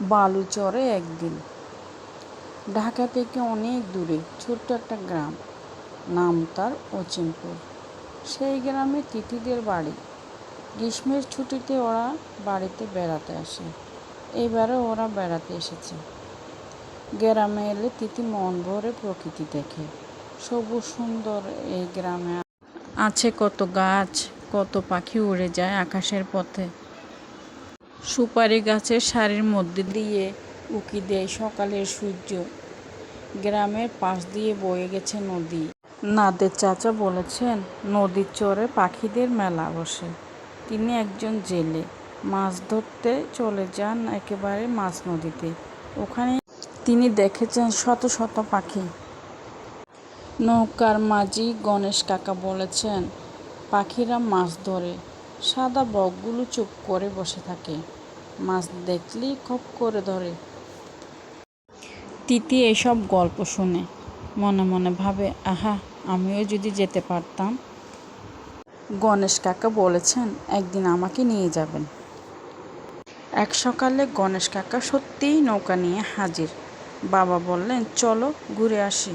বালুচরে একদিন। ঢাকা থেকে অনেক দূরে ছোট্ট একটা গ্রাম, নাম তার অচিনপুর। সেই গ্রামে তিথিদের বাড়ি। গ্রীষ্মের ছুটিতে ওরা বাড়িতে বেড়াতে আসে। এইবারে ওরা বেড়াতে এসেছে। গ্রামে এলে তিথি মন ভরে প্রকৃতি দেখে। সবুজ সুন্দর এই গ্রামে আছে কত গাছ, কত পাখি উড়ে যায় আকাশের পথে। সুপারি গাছের সারির মধ্যে দিয়ে উকি দেয় সকালের সূর্য। গ্রামের পাশ দিয়ে বয়ে গেছে নদী। নাদের চাচা বলেছেন, নদীর চরে পাখিদের মেলা বসে। তিনি একজন জেলে। মাছ ধরতে চলে যান একেবারে মাছ নদীতে। ওখানে তিনি দেখেছেন শত শত পাখি। নৌকার মাঝি গণেশ কাকা বলেছেন, পাখিরা মাছ ধরে সাদা বকগুলো চুপ করে বসে থাকে। মাছ দেখলেই খপ করে ধরে। তিতি এসব গল্প শুনে, মনে মনে ভাবে, আহা, আমিও যদি যেতে পারতাম। গণেশ কাকা বলেছেন, একদিন আমাকে নিয়ে যাবেন। এক সকালে গণেশ কাকা সত্যিই নৌকা নিয়ে হাজির। বাবা বললেন, চলো, ঘুরে আসি।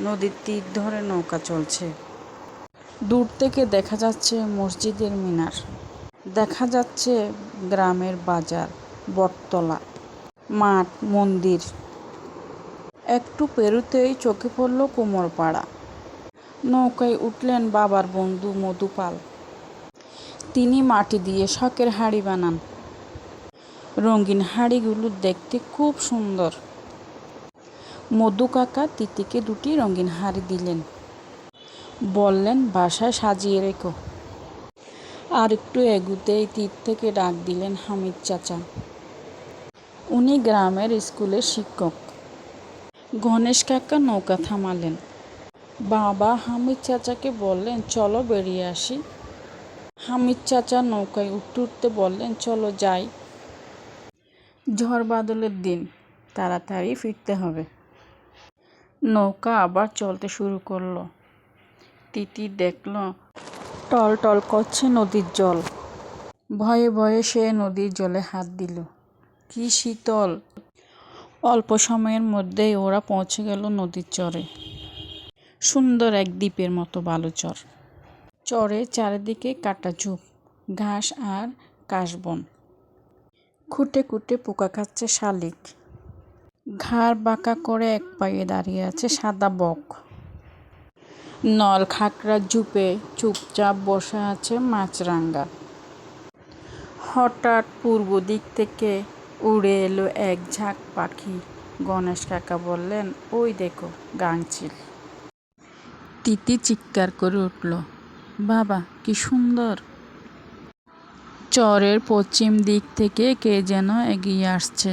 নদীর তীর ধরে নৌকা চলছে। দূর থেকে দেখা যাচ্ছে মসজিদের মিনার। দেখা যাচ্ছে গ্রামের বাজার, বটতলা, মাঠ, মন্দির। একটু পেরুতেই চোখে পড়ল কোমরপাড়া। নৌকায় উঠলেন বাবার বন্ধু মধুপাল। তিনি মাটি দিয়ে শখের হাড়ি বানান। রঙিন হাড়িগুলো দেখতে খুব সুন্দর। মধু কাকা তিতিকে দুটি রঙিন হাড়ি দিলেন। বললেন, বাসায় সাজিয়ে রেখো। আর একটু এগুতেই তীর থেকে ডাক দিলেন হামিদ চাচা। উনি গ্রামের স্কুলের শিক্ষক। গণেশ কাকা নৌকা থামালেন। বাবা হামিদ চাচাকে বললেন, চলো বেরিয়ে আসি। হামিদ চাচা নৌকায় উঠতে উঠতে বললেন, চলো যাই। ঝড় বাদলের দিন, তাড়াতাড়ি ফিরতে হবে। নৌকা আবার চলতে শুরু করল। তিতি দেখল। টল টল করছে নদীর জল। ভয়ে ভয়ে সে নদীর জলে হাত দিল। কি শীতল। অল্প সময়ের মধ্যেই ওরা পৌঁছে গেল নদীর চরে। সুন্দর এক দ্বীপের মতো বালুচর চরে চারিদিকে কাটা ঝুপ, ঘাস আর কাশবন। খুঁটে খুঁটে পোকা খাচ্ছে শালিক। ঘাড় বাঁকা করে এক পায়ে দাঁড়িয়ে আছে সাদা বক। নল খাকড়া ঝুপে চুপচাপ বসে আছে মাছরাঙ্গা। হঠাৎ পূর্ব দিক থেকে উড়ে এলো এক ঝাঁক পাখি। গণেশ কাকা বললেন, ওই দেখো গাংচিল তিতি চিৎকার করে উঠল, বাবা, কি সুন্দর! চরের পশ্চিম দিক থেকে কে যেন এগিয়ে আসছে।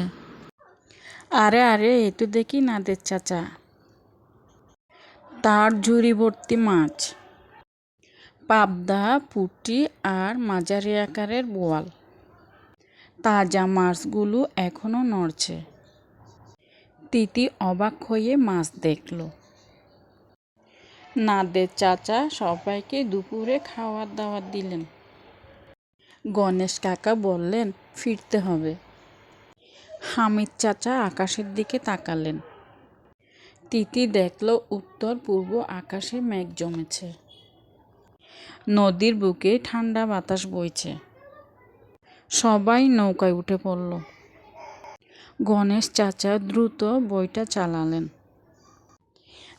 আরে আরে, এ তো দেখি নাদের চাচা। তার ঝুড়ি ভর্তি মাছ। পাবদা, পুঁটি আর মাঝারি আকারের বোয়াল। তাজা মাছগুলো এখনও নড়ছে। তিতি অবাক হয়ে মাছ দেখল। নাদের চাচা সবাইকে দুপুরে খাওয়ার দাওয়ার দিলেন। গণেশ কাকা বললেন, ফিরতে হবে। হামিদ চাচা আকাশের দিকে তাকালেন। তিতি দেখল উত্তর পূর্ব আকাশে মেঘ জমেছে। নদীর বুকে ঠান্ডা বাতাস বইছে। সবাই নৌকায় উঠে পড়ল। গণেশ চাচা দ্রুত বইটা চালালেন।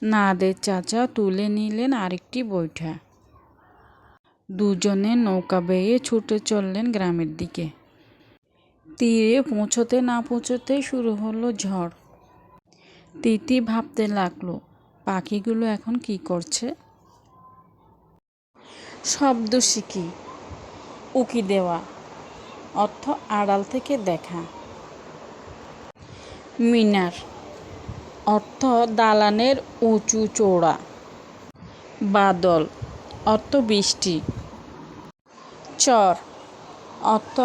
নাদের চাচা তুলে নিলেন আরেকটি বইটা দুজনে নৌকা বেয়ে ছুটে চললেন গ্রামের দিকে। তীরে পৌঁছতে না পৌঁছতেই শুরু হলো ঝড়। তিতি ভাবতে লাগল, পাখিগুলো এখন কি করছে? শব্দ শিখি, উকি দেওয়া, অর্থ আড়াল থেকে দেখা। মিনার, অর্থ দালানের উঁচু চৌড়া বাদল, অর্থ বৃষ্টি। চর, অর্থ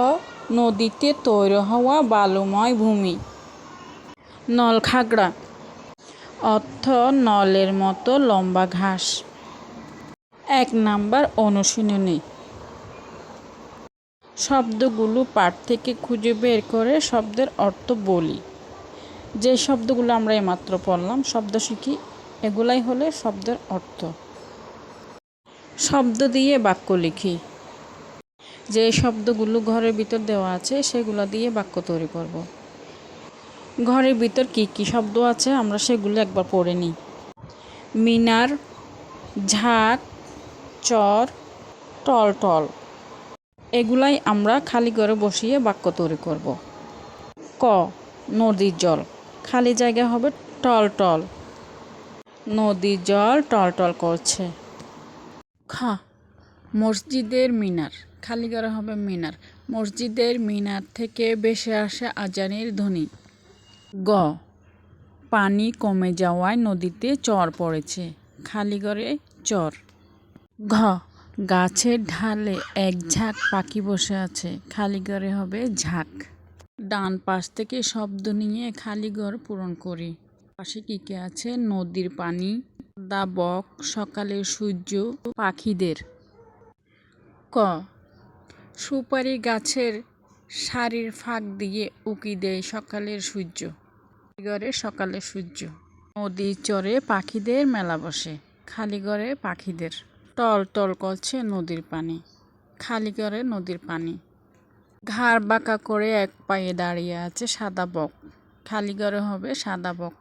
নদীতে তৈরি হওয়া বালুময় ভূমি। নলখাগড়া অর্থ নলের মতো লম্বা ঘাস। এক নাম্বার অনুশীলনী। শব্দগুলো পাঠ থেকে খুঁজে বের করে শব্দের অর্থ বলি। যে শব্দগুলো আমরা এইমাত্র পড়লাম, শব্দ শিখি, এগুলাই হলে শব্দের অর্থ। শব্দ দিয়ে বাক্য লিখি। যে শব্দগুলো ঘরের ভিতর দেওয়া আছে, সেগুলো দিয়ে বাক্য তৈরি করব। ঘরের ভিতর কি কি শব্দ আছে আমরা সেগুলো একবার পড়ে নিই। মিনার ঝাঁক চর, টল টল। এগুলাই আমরা খালি ঘরে বসিয়ে বাক্য তৈরি করব। ক, নদীর জল। খালি জায়গা হবে টল টল। নদীর জল টল টল করছে। খা, মসজিদের মিনার। খালি ঘরে হবে মিনার। মসজিদের মিনার থেকে ভেসে আসে আজানের ধ্বনি। গ। পানি কমে যাওয়ায় নদীতে চর পড়েছে খালি ঘরে চর। ঘ। গাছের ঢালে এক ঝাঁক পাখি বসে আছে খালি ঘরে হবে ঝাঁক। ডান পাশ থেকে শব্দ নিয়ে খালি ঘর পূরণ করি। পাশে কি কি আছে? নদীর পানি, দা বক সকালে সূর্য, পাখিদের। ক। সুপারি গাছের সারির ফাঁক দিয়ে উকি দেয় সকালের সূর্য। ঘরে সকালের সূর্য। নদীর চরে পাখিদের মেলা বসে। খালি ঘরে পাখিদের। টল টল করছে নদীর পানি। খালি ঘরে নদীর পানি। ঘাড় বাঁকা করে এক পায়ে দাঁড়িয়ে আছে সাদা বক। খালি ঘরে হবে সাদা বক।